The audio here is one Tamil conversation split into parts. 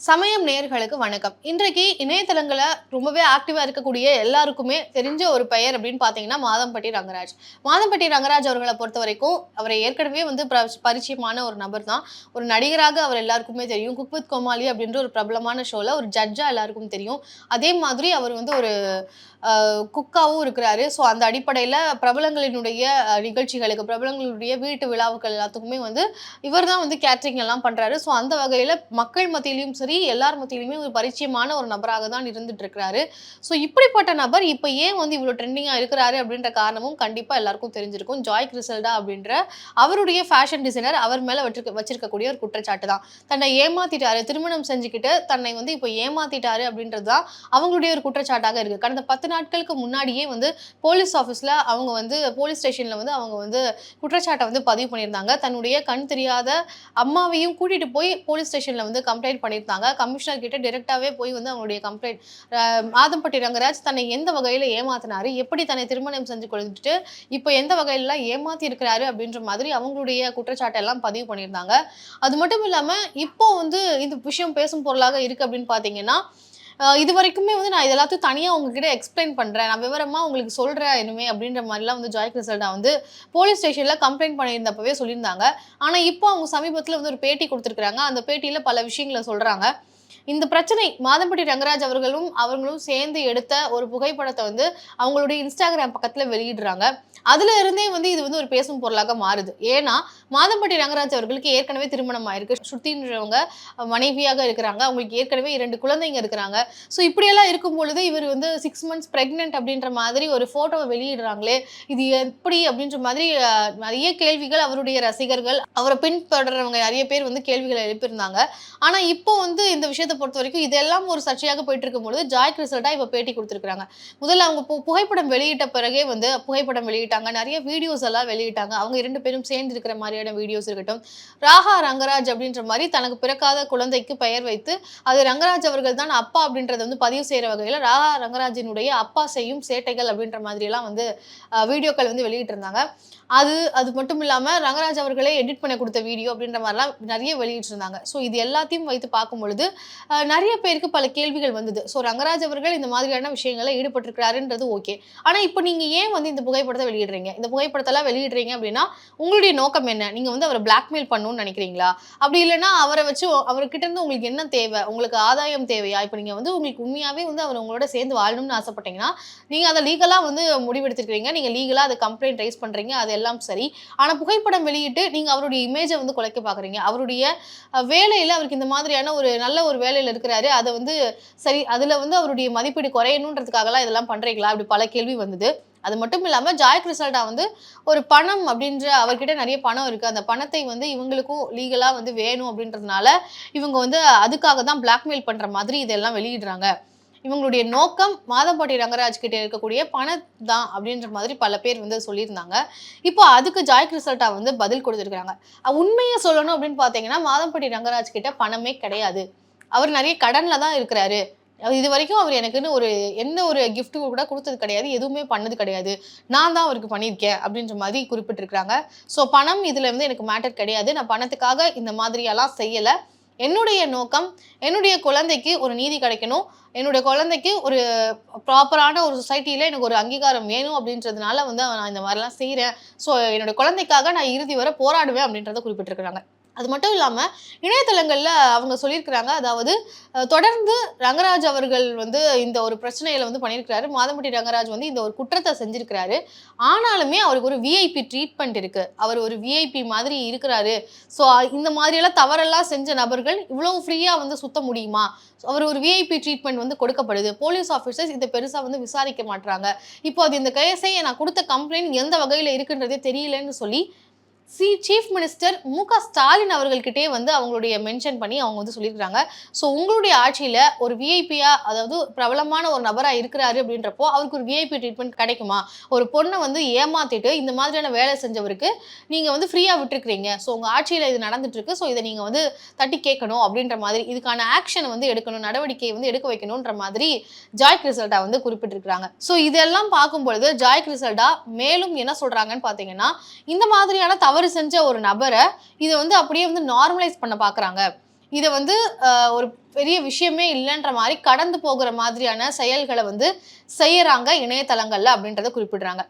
சமயம் நேயர்களுக்கு வணக்கம். இன்றைக்கு இணையதளங்களை ரொம்பவே ஆக்டிவாக இருக்கக்கூடிய எல்லாருக்குமே தெரிஞ்ச ஒரு பெயர் அப்படின்னு பார்த்தீங்கன்னா மாதம்பட்டி ரங்கராஜ். மாதம்பட்டி ரங்கராஜ் அவர்களை பொறுத்த வரைக்கும் அவரை ஏற்கனவே வந்து பரிச்சயமான ஒரு நபர் தான். ஒரு நடிகராக அவர் எல்லாருக்குமே தெரியும். குக் வித் கோமாளி அப்படின்ற ஒரு பிரபலமான ஷோவில் ஒரு ஜட்ஜாக எல்லாருக்கும் தெரியும். அதே மாதிரி அவர் வந்து ஒரு குக்காவும் இருக்கிறாரு. ஸோ அந்த அடிப்படையில் பிரபலங்களினுடைய நிகழ்ச்சிகளுக்கு பிரபலங்களுடைய வீட்டு விழாவுகள் எல்லாத்துக்குமே வந்து இவர் தான் வந்து கேட்ரிங் எல்லாம் பண்ணுறாரு ஸோ அந்த வகையில் மக்கள் மத்தியிலையும் சரி எல்லார் மத்தியிலுமே ஒரு பரிச்சயமான ஒரு நபராக தான் இருந்துட்டு இருக்கிறாரு ஸோ இப்படிப்பட்ட நபர் இப்போ ஏன் வந்து இவ்வளோ ட்ரெண்டிங்காக இருக்கிறாரு அப்படின்ற காரணமும் கண்டிப்பாக எல்லாருக்கும் தெரிஞ்சிருக்கும். ஜாய் கிறிசல்டா அப்படின்ற அவருடைய ஃபேஷன் டிசைனர் அவர் மேலே வச்சிருக்க வச்சிருக்கக்கூடிய ஒரு குற்றச்சாட்டு தான். தன்னை ஏமாத்திட்டாரு திருமணம் செஞ்சுக்கிட்டு தன்னை வந்து இப்போ ஏமாத்திட்டாரு அப்படின்றது தான் அவங்களுடைய ஒரு குற்றச்சாட்டாக இருக்குது கடந்த பத்து நாட்களுக்கு முன்னாடியே வந்து போலீஸ் ஆஃபீஸில் அவங்க வந்து போலீஸ் ஸ்டேஷனில் வந்து அவங்க வந்து குற்றச்சாட்டை வந்து பதிவு பண்ணியிருந்தாங்க. தன்னுடைய கண் தெரியாத அம்மாவையும் கூட்டிகிட்டு போய் போலீஸ் ஸ்டேஷனில் வந்து கம்ப்ளைண்ட் பண்ணியிருந்தாங்க. கமிஷனர் கிட்ட டிரெக்டாகவே போய் வந்து அவங்களுடைய கம்ப்ளைண்ட் மாதம்பட்டி ரங்கராஜ் தன்னை எந்த வகையில் ஏமாத்தினாரு? எப்படி தன்னை திருமணம் செஞ்சு கொடுத்துட்டு இப்போ எந்த வகையிலலாம் ஏமாத்தி இருக்கிறாரு அப்படின்ற மாதிரி அவங்களுடைய குற்றச்சாட்டை எல்லாம் பதிவு பண்ணியிருந்தாங்க. அது மட்டும் இல்லாமல் இப்போ வந்து இந்த விஷயம் பேசும் பொருளாக இருக்கு அப்படின்னு பார்த்தீங்கன்னா இது வரைக்குமே வந்து நான் இதெல்லாத்தையும் தனியாக உங்ககிட்ட எக்ஸ்பிளைன் பண்ணுறேன் நான் விவரமாக உங்களுக்கு சொல்கிறேன் இனிமே அப்படின்ற மாதிரிலாம் வந்து ஜாய் கிரிசல்டா வந்து போலீஸ் ஸ்டேஷனில் கம்ப்ளைண்ட் பண்ணியிருந்தப்பவே சொல்லியிருந்தாங்க. ஆனால் இப்போ அவங்க சமீபத்தில் வந்து ஒரு பேட்டி கொடுத்துருக்குறாங்க. அந்த பேட்டியில் பல விஷயங்களை சொல்கிறாங்க இந்த பிரச்சனை மாதம்பட்டி ரங்கராஜ் அவர்களும் அவர்களும் சேர்ந்து எடுத்த ஒரு புகைப்படத்தை வந்து அவங்களுடைய இன்ஸ்டாகிராம் பக்கத்தில் வெளியிடுறாங்க. அதுல இருந்தே வந்து இது வந்து ஒரு பேசும் பொருளாக மாறுது. ஏன்னா மாதம்பட்டி ரங்கராஜ் அவர்களுக்கு ஏற்கனவே திருமணம் ஆயிருக்கு. ஸ்ருதின்றவங்க மனைவியாக இருக்கிறாங்க. அவங்களுக்கு ஏற்கனவே இரண்டு குழந்தைங்க இருக்கிறாங்க. ஸோ இப்படியெல்லாம் இருக்கும் பொழுது இவர் வந்து சிக்ஸ் மந்த்ஸ் பிரெக்னென்ட் அப்படின்ற மாதிரி ஒரு ஃபோட்டோவை வெளியிடுறாங்களே இது எப்படி அப்படின்ற மாதிரி நிறைய கேள்விகள் அவருடைய ரசிகர்கள் அவரை பின்தொடர்றவங்க நிறைய பேர் வந்து கேள்விகளை எழுப்பியிருந்தாங்க. ஆனா இப்போ வந்து இந்த விஷயம் விஷயத்தை பொறுத்த வரைக்கும் இதெல்லாம் ஒரு சர்ச்சையாக போயிட்டு இருக்கும் பொழுது ஜாய் கிறிசல்டா இப்போ பேட்டி கொடுத்துருக்காங்க முதல்ல அவங்க பு- புகைப்படம் வெளியிட்ட பிறகே வந்து புகைப்படம் வெளியிட்டாங்க. நிறைய வீடியோஸ் எல்லாம் வெளியிட்டாங்க. அவங்க இரண்டு பேரும் சேர்ந்து இருக்கிற மாதிரியான வீடியோஸ் இருக்கட்டும். ராகா ரங்கராஜ் அப்படின்ற மாதிரி தனக்கு பிறக்காத குழந்தைக்கு பெயர் வைத்து அது ரங்கராஜ் அவர்கள் தான் அப்பா அப்படின்றத வந்து பதிவு செய்யற வகையில் ராகா ரங்கராஜினுடைய அப்பா செய்யும் சேட்டைகள் அப்படின்ற மாதிரி எல்லாம் வந்து வீடியோக்கள் வந்து வெளியிட்டிருந்தாங்க. அது அது மட்டும் இல்லாமல் ரங்கராஜ் அவர்களே எடிட் பண்ண கொடுத்த வீடியோ அப்படின்ற மாதிரிலாம் நிறைய வெளியிட்டிருந்தாங்க. ஸோ இது எல்லாத்தையும் வைத்து பார்க்கும் பொழுது நிறைய பேருக்கு பல கேள்விகள் வந்தது. ஸோ ரங்கராஜ் அவர்கள் இந்த மாதிரியான விஷயங்களை ஈடுபட்டிருக்கிறாருன்றது ஓகே ஆனால் இப்போ நீங்கள் ஏன் வந்து இந்த புகைப்படத்தை வெளியிடுறீங்க? இந்த புகைப்படத்தெல்லாம் வெளியிடுறீங்க அப்படின்னா உங்களுடைய நோக்கம் என்ன? நீங்கள் வந்து அவரை பிளாக்மெயில் பண்ணணும்னு நினைக்கிறீங்களா? அப்படி இல்லைன்னா அவரை வச்சு அவர்கிட்ட இருந்து உங்களுக்கு என்ன தேவை? உங்களுக்கு ஆதாயம் தேவையா? இப்போ நீங்கள் வந்து உங்களுக்கு உண்மையாகவே வந்து அவர் உங்களோட சேர்ந்து வாழணும்னு ஆசைப்பட்டீங்கன்னா நீங்கள் அதை லீகலாக வந்து முடிவெடுத்திருக்கீங்க நீங்கள் லீகலாக அதை கம்ப்ளைண்ட் ரைஸ் பண்ணுறீங்க அது எல்லாம் சரி. ஆனால் புகைப்படம் வெளியிட்டு நீங்க அவருடைய இமேஜை வந்து குலைக்க பார்க்குறீங்க அவருடைய வேலையில் அவருக்கு இந்த மாதிரியான ஒரு நல்ல ஒரு வேலையில் இருக்கிறாரு. அதை வந்து சரி அதில் வந்து அவருடைய மதிப்பீடு குறையணுன்றதுக்காகலாம் இதெல்லாம் பண்ணுறீங்களா அப்படி பல கேள்வி வந்தது. அது மட்டும் இல்லாமல் ஜாய் கிறிசல்டா வந்து ஒரு பணம் அப்படின்ற அவர்கிட்ட நிறைய பணம் இருக்குது அந்த பணத்தை வந்து இவங்களுக்கும் லீகலாக வந்து வேணும் அப்படின்றதுனால இவங்க வந்து அதுக்காக தான் பிளாக்மெயில் பண்ணுற மாதிரி இதெல்லாம் வெளியிடுறாங்க. இவங்களுடைய நோக்கம் மாதம்பாட்டி ரங்கராஜ் கிட்ட இருக்கக்கூடிய பணம் தான் அப்படின்ற மாதிரி பல பேர் வந்து சொல்லியிருந்தாங்க. இப்போ அதுக்கு ஜாய் கிறிசல்டா வந்து பதில் கொடுத்துருக்காங்க உண்மையை சொல்லணும் அப்படின்னு பார்த்தீங்கன்னா மாதம்பாட்டி ரங்கராஜ் கிட்ட பணமே கிடையாது. அவர் நிறைய கடன்ல தான் இருக்கிறாரு. இது வரைக்கும் அவர் எனக்குன்னு ஒரு எந்த ஒரு கிஃப்ட்டும் கூட கொடுத்தது கிடையாது. எதுவுமே பண்ணது கிடையாது. நான் தான் அவருக்கு பண்ணியிருக்கேன் அப்படின்ற மாதிரி குறிப்பிட்டிருக்கிறாங்க. ஸோ பணம் இதுல வந்து எனக்கு மேட்டர் கிடையாது. நான் பணத்துக்காக இந்த மாதிரியெல்லாம் செய்யலை. என்னுடைய நோக்கம் என்னுடைய குழந்தைக்கு ஒரு நீதி கிடைக்கணும். என்னுடைய குழந்தைக்கு ஒரு ப்ராப்பரான ஒரு சொசைட்டியில் எனக்கு ஒரு அங்கீகாரம் வேணும் அப்படின்றதுனால வந்து நான் இந்த மாதிரிலாம் செய்கிறேன் ஸோ என்னோட குழந்தைக்காக நான் இறுதி வரை போராடுவேன் அப்படின்றத குறிப்பிட்டிருக்கிறாங்க. அது மட்டும் இல்லாமல் இணையதளங்களில் அவங்க சொல்லியிருக்கிறாங்க. அதாவது தொடர்ந்து ரங்கராஜ் அவர்கள் வந்து இந்த ஒரு பிரச்சனையில் வந்து பண்ணியிருக்கிறாரு. மாதம்பட்டி ரங்கராஜ் வந்து இந்த ஒரு குற்றத்தை செஞ்சுருக்கிறாரு. ஆனாலுமே அவருக்கு ஒரு விஐபி ட்ரீட்மெண்ட் இருக்குது அவர் ஒரு விஐபி மாதிரி இருக்கிறாரு. ஸோ இந்த மாதிரியெல்லாம் தவறெல்லாம் செஞ்ச நபர்கள் இவ்வளோ ஃப்ரீயாக வந்து சுத்த முடியுமா? அவர் ஒரு விஐபி ட்ரீட்மெண்ட் வந்து கொடுக்கப்படுது. போலீஸ் ஆஃபீஸர்ஸ் இதை பெருசாக வந்து விசாரிக்க மாட்டுறாங்க இப்போ அது இந்த கேஸை நான் கொடுத்த கம்ப்ளைண்ட் எந்த வகையில் இருக்குன்றதே தெரியலன்னு சொல்லி சி சீஃப் மினிஸ்டர் மு க. ஸ்டாலின் அவர்கள்கிட்டயே வந்து அவங்களுடைய மென்ஷன் பண்ணி அவங்க வந்து சொல்லியிருக்கிறாங்க. ஸோ உங்களுடைய ஆட்சியில் ஒரு விஐபியா அதாவது பிரபலமான ஒரு நபராக இருக்கிறாரு அப்படின்றப்போ அவருக்கு ஒரு விஐபி ட்ரீட்மெண்ட் கிடைக்குமா? ஒரு பொண்ணை வந்து ஏமாத்திட்டு இந்த மாதிரியான வேலை செஞ்சவருக்கு நீங்கள் வந்து ஃப்ரீயாக விட்டுருக்கிறீங்க. ஸோ உங்கள் ஆட்சியில் இது நடந்துட்டுருக்கு. ஸோ இதை நீங்கள் வந்து தட்டி கேட்கணும் அப்படின்ற மாதிரி இதுக்கான ஆக்ஷன் வந்து எடுக்கணும் நடவடிக்கையை வந்து எடுக்க வைக்கணுன்ற மாதிரி ஜாய் ரிசல்ட்டாக வந்து குறிப்பிட்டிருக்கிறாங்க. ஸோ இதெல்லாம் பார்க்கும்பொழுது ஜாய் ரிசல்ட்டாக மேலும் என்ன சொல்கிறாங்கன்னு பார்த்தீங்கன்னா இந்த மாதிரியான தவறு செஞ்ச ஒரு நபரை இதை வந்து அப்படியே வந்து நார்மலைஸ் பண்ண பார்க்குறாங்க இதை வந்து ஒரு பெரிய விஷயமே இல்லைன்ற மாதிரி கடந்து போகிற மாதிரியான செயல்களை வந்து செய்யறாங்க இணையதளங்கள்ல அப்படின்றத குறிப்பிடுறாங்க.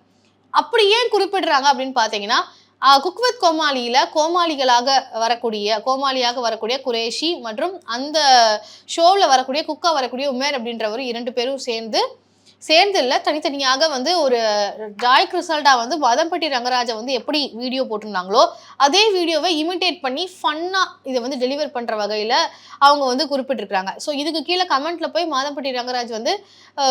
அப்படி ஏன் குறிப்பிடுறாங்க அப்படின்னு பார்த்தீங்கன்னா குக் வித் கோமாளியில கோமாளிகளாக வரக்கூடிய கோமாளியாக வரக்கூடிய குரேஷி மற்றும் அந்த ஷோவில் வரக்கூடிய குக்கா வரக்கூடிய உமேர் அப்படின்றவர் இரண்டு பேரும் சேர்ந்து சேர்ந்து இல்லை தனித்தனியாக வந்து ஒரு ஜாய் கிறிசல்டா வந்து வதம்பட்டி ரங்கராஜை வந்து எப்படி வீடியோ போட்டிருந்தாங்களோ அதே வீடியோவை இமிட்டேட் பண்ணி ஃபன்னாக இதை வந்து டெலிவர் பண்ணுற வகையில் அவங்க வந்து குறிப்பிட்டிருக்கிறாங்க. ஸோ இதுக்கு கீழே கமெண்ட்ல போய் மாதம்பட்டி ரங்கராஜ் வந்து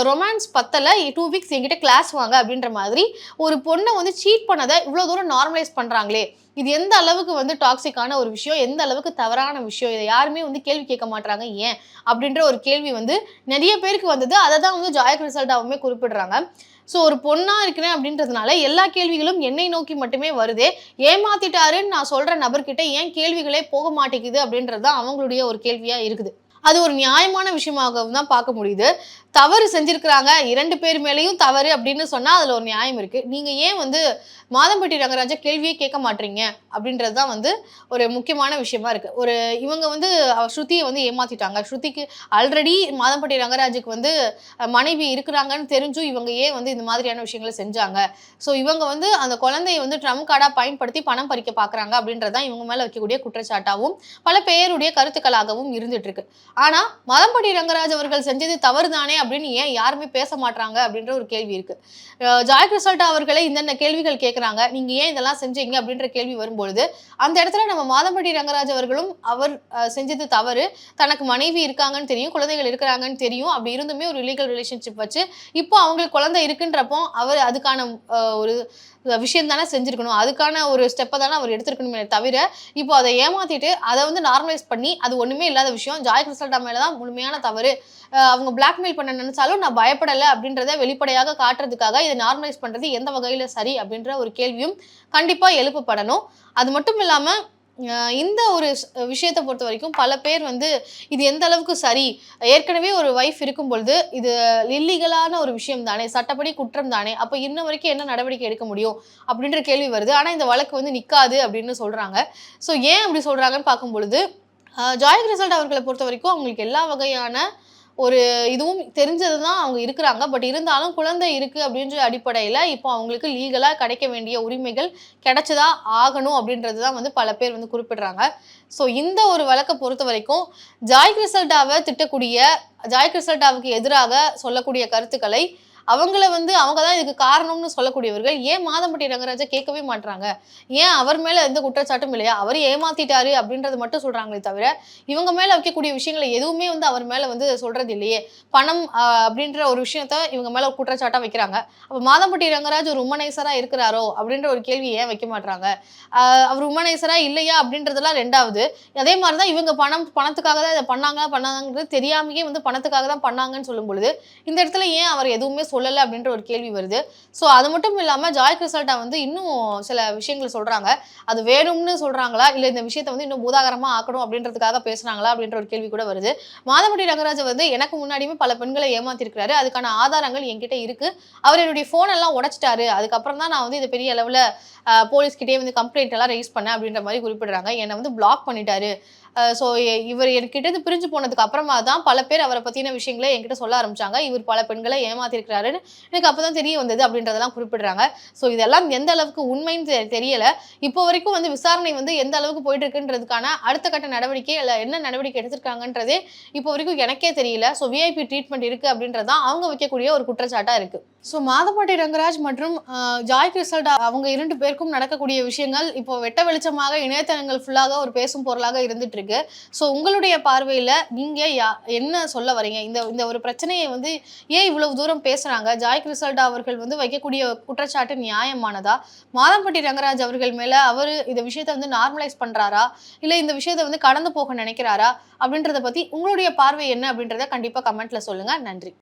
ரொமான்ஸ் பத்தலை டூ வீக்ஸ் என்கிட்ட கிளாஸ் வாங்க அப்படின்ற மாதிரி ஒரு பொண்ணை வந்து சீட் பண்ணதை இவ்வளோ தூரம் நார்மலைஸ் பண்ணுறாங்களே இது எந்த அளவுக்கு வந்து டாக்ஸிக்கான ஒரு விஷயம் எந்த அளவுக்கு தவறான விஷயம் இதை யாருமே வந்து கேள்வி கேட்க மாட்டாங்க ஏன்? அப்படின்ற ஒரு கேள்வி வந்து நிறைய பேருக்கு வந்தது. அதை தான் வந்து ஜாயக் ரிசல்ட்டாகவுமே குறிப்பிடுறாங்க. ஸோ ஒரு பொண்ணாக இருக்கிறேன் அப்படின்றதுனால எல்லா கேள்விகளும் என்னை நோக்கி மட்டுமே வருதே. ஏமாத்திட்டாருன்னு நான் சொல்கிற நபர்கிட்ட ஏன் கேள்விகளே போக மாட்டேங்குது அப்படின்றது தான் அவங்களுடைய ஒரு கேள்வியாக இருக்குது. அது ஒரு நியாயமான விஷயமாகவும் தான் பார்க்க முடியுது. தவறு செஞ்சிருக்கிறாங்க. இரண்டு பேர் மேலேயும் தவறு அப்படின்னு சொன்னால் அதில் ஒரு நியாயம் இருக்குது நீங்கள் ஏன் வந்து மாதம்பட்டி ரங்கராஜா கேள்வியே கேட்க மாட்டீங்க? அப்படின்றது தான் வந்து ஒரு முக்கியமான விஷயமா இருக்குது ஒரு இவங்க வந்து ஸ்ருதியை வந்து ஏமாத்திட்டாங்க. ஸ்ருதிக்கு ஆல்ரெடி மாதம்பட்டி ரங்கராஜுக்கு வந்து மனைவி இருக்கிறாங்கன்னு தெரிஞ்சும் இவங்க ஏன் வந்து இந்த மாதிரியான விஷயங்களை செஞ்சாங்க? ஸோ இவங்க வந்து அந்த குழந்தையை வந்து ட்ரம் கார்டாக பயன்படுத்தி பணம் பறிக்க பார்க்குறாங்க அப்படின்றதான் இவங்க மேலே வைக்கக்கூடிய குற்றச்சாட்டாகவும் பல பேருடைய கருத்துக்களாகவும் இருந்துட்டு இருக்கு. ஆனா மதம்படி ரங்கராஜ் அவர்கள் செஞ்சது தவறு தானே அப்படின்னு ஏன் யாருமே பேச மாட்டாங்க அப்படின்ற ஒரு கேள்வி இருக்கு. ஜாய் கிரிசல்டா அவர்களை இந்தந்த கேள்விகள் கேட்குறாங்க நீங்க ஏன் இதெல்லாம் செஞ்சீங்க அப்படின்ற கேள்வி வரும்பொழுது அந்த இடத்துல நம்ம மாதம்படி ரங்கராஜ் அவர்களும் அவர் செஞ்சது தவறு. தனக்கு மனைவி இருக்காங்கன்னு தெரியும் குழந்தைகள் இருக்கிறாங்கன்னு தெரியும். அப்படி இருந்துமே ஒரு இல்லீகல் ரிலேஷன்ஷிப் வச்சு இப்போ அவங்களுக்கு குழந்தை இருக்குன்றப்போ அவர் அதுக்கான ஒரு விஷயம் தானே செஞ்சிருக்கணும். அதுக்கான ஒரு ஸ்டெப்பை தானே அவர் எடுத்திருக்கணுமே தவிர இப்போ அதை ஏமாத்திட்டு அதை வந்து நார்மலைஸ் பண்ணி அது ஒன்றுமே இல்லாத விஷயம். ஜாய் கிறிஸ்டல்டா மேலே தான் முழுமையான தவறு. அவங்க பிளாக்மெயில் பண்ண நினைச்சாலும் நான் பயப்படலை அப்படின்றத வெளிப்படையாக காட்டுறதுக்காக இதை நார்மலைஸ் பண்ணுறது எந்த வகையில் சரி அப்படின்ற ஒரு கேள்வியும் கண்டிப்பாக எழுப்பப்படணும். அது மட்டும் இல்லாமல் இந்த ஒரு விஷயத்தை பொறுத்த வரைக்கும் பல பேர் வந்து இது எந்த அளவுக்கு சரி? ஏற்கனவே ஒரு ஒய்ஃப் இருக்கும் பொழுது இது இல்லீகலான ஒரு விஷயம் தானே சட்டப்படி குற்றம் தானே அப்போ இன்ன வரைக்கும் என்ன நடவடிக்கை எடுக்க முடியும் அப்படின்ற கேள்வி வருது. ஆனால் இந்த வழக்கு வந்து நிற்காது அப்படின்னு சொல்கிறாங்க ஸோ ஏன் அப்படி சொல்கிறாங்கன்னு பார்க்கும் பொழுது ஜாய் ரிசல்ட் அவர்களை பொறுத்த வரைக்கும் அவங்களுக்கு எல்லா வகையான ஒரு இதுவும் தெரிஞ்சது தான் அவங்க இருக்கிறாங்க. பட் இருந்தாலும் குழந்தை இருக்குது அப்படின்ற அடிப்படையில் இப்போ அவங்களுக்கு லீகலாக கிடைக்க வேண்டிய உரிமைகள் கிடைச்சதா ஆகணும் அப்படின்றது தான் வந்து பல பேர் வந்து குறிப்பிடுறாங்க. ஸோ இந்த ஒரு வழக்கை பொறுத்த வரைக்கும் ஜாய் கிரிசல்டாவை திட்டக்கூடிய ஜாய் கிரிசல்டாவுக்கு எதிராக சொல்லக்கூடிய கருத்துக்களை அவங்கள வந்து அவங்க தான் இதுக்கு காரணம்னு சொல்லக்கூடியவர்கள். ஏன் மாதம்பட்டி ரங்கராஜா கேட்கவே மாட்டாங்க ஏன் அவர் மேலே எந்த குற்றச்சாட்டும் இல்லையா? அவர் ஏமாத்திட்டாரு அப்படின்றது மட்டும் சொல்றாங்களே தவிர இவங்க மேலே வைக்கக்கூடிய விஷயங்களை எதுவுமே வந்து அவர் மேலே வந்து சொல்றது இல்லையே. பணம் அப்படின்ற ஒரு விஷயத்த இவங்க மேலே குற்றச்சாட்டாக வைக்கிறாங்க. அப்போ மாதம்பட்டி ரங்கராஜ் ஒரு உமனைசராக இருக்கிறாரோ அப்படின்ற ஒரு கேள்வி ஏன் வைக்க மாட்டாங்க அவர் உமனைசராக இல்லையா அப்படின்றதெல்லாம் ரெண்டாவது. அதே மாதிரி தான் இவங்க பணம் பணத்துக்காக தான் இதை பண்ணாங்க பண்ணாங்கிறது தெரியாமையே வந்து பணத்துக்காக தான் பண்ணாங்கன்னு சொல்லும் பொழுது இந்த இடத்துல ஏன் அவர் எதுவுமே சொல்லலை அப்படின்ற ஒரு கேள்வி வருது. ஸோ அது மட்டும் இல்லாமல் ஜாய் கிறிசல்ட்டா வந்து இன்னும் சில விஷயங்கள் சொல்கிறாங்க அது வேணும்னு சொல்கிறாங்களா இல்லை இந்த விஷயத்தை வந்து இன்னும் பூதாகரமாக ஆக்கணும் அப்படின்றதுக்காக பேசுகிறாங்களா அப்படின்ற ஒரு கேள்வி கூட வருது. மாதமட்டி ரங்கராஜ் வந்து எனக்கு முன்னாடியுமே பல பெண்களை ஏமாத்திருக்கிறாரு. அதுக்கான ஆதாரங்கள் என்கிட்ட இருக்குது அவர் என்னுடைய ஃபோன் எல்லாம் உடச்சிட்டாரு. அதுக்கப்புறம் தான் நான் வந்து இது பெரிய அளவில் போலீஸ்கிட்டே வந்து கம்ப்ளைண்ட் எல்லாம் ரைஸ் பண்ணேன் அப்படின்ற மாதிரி குறிப்பிடுறாங்க. என்னை வந்து பிளாக் பண்ணிட்டாரு. ஸோ இவர் என்கிட்ட பிரிஞ்சு போனதுக்கு அப்புறமா தான் பல பேர் அவரை பற்றின விஷயங்களை என்கிட்ட சொல்ல ஆரம்பிச்சாங்க. இவர் பல பெண்களை ஏமாத்திருக்கிறாருன்னு எனக்கு அப்போ தான் தெரிய வந்தது அப்படின்றதெல்லாம் குறிப்பிடுறாங்க. ஸோ இதெல்லாம் எந்த அளவுக்கு உண்மைன்னு தெரியலை. இப்போ வரைக்கும் வந்து விசாரணை வந்து எந்த அளவுக்கு போயிட்டு இருக்குன்றதுக்கான அடுத்த கட்ட நடவடிக்கை இல்லை என்ன நடவடிக்கை எடுத்திருக்காங்கன்றதே இப்போ வரைக்கும் எனக்கே தெரியல. ஸோ விஐபி ட்ரீட்மெண்ட் இருக்குது அப்படின்றதான் அவங்க வைக்கக்கூடிய ஒரு குற்றச்சாட்டாக இருக்குது ஸோ மாதப்பாட்டி ரங்கராஜ் மற்றும் ஜாய் கிறிஸ்டல்டா அவங்க இரண்டு பேருக்கும் நடக்கக்கூடிய விஷயங்கள் இப்போ வெட்ட வெளிச்சமாக இணையதளங்கள் ஃபுல்லாக ஒரு பேசும் பொருளாக இருந்துட்டு இருக்கு. ஸோ உங்களுடைய பார்வையில் நீங்கள் யா என்ன சொல்ல வரீங்க இந்த இந்த ஒரு பிரச்சனையை வந்து ஏன் இவ்வளவு தூரம் பேசுகிறாங்க ஜாய் கிரிசல்டா அவர்கள் வந்து வைக்கக்கூடிய குற்றச்சாட்டு நியாயமானதா? மாதம்பட்டி ரங்கராஜ் அவர்கள் மேலே அவர் இந்த விஷயத்தை வந்து நார்மலைஸ் பண்ணுறாரா இல்லை இந்த விஷயத்தை வந்து கடந்து போக நினைக்கிறாரா? அப்படின்றத பற்றி உங்களுடைய பார்வை என்ன அப்படின்றத கண்டிப்பாக கமெண்ட்டில் சொல்லுங்கள் நன்றி.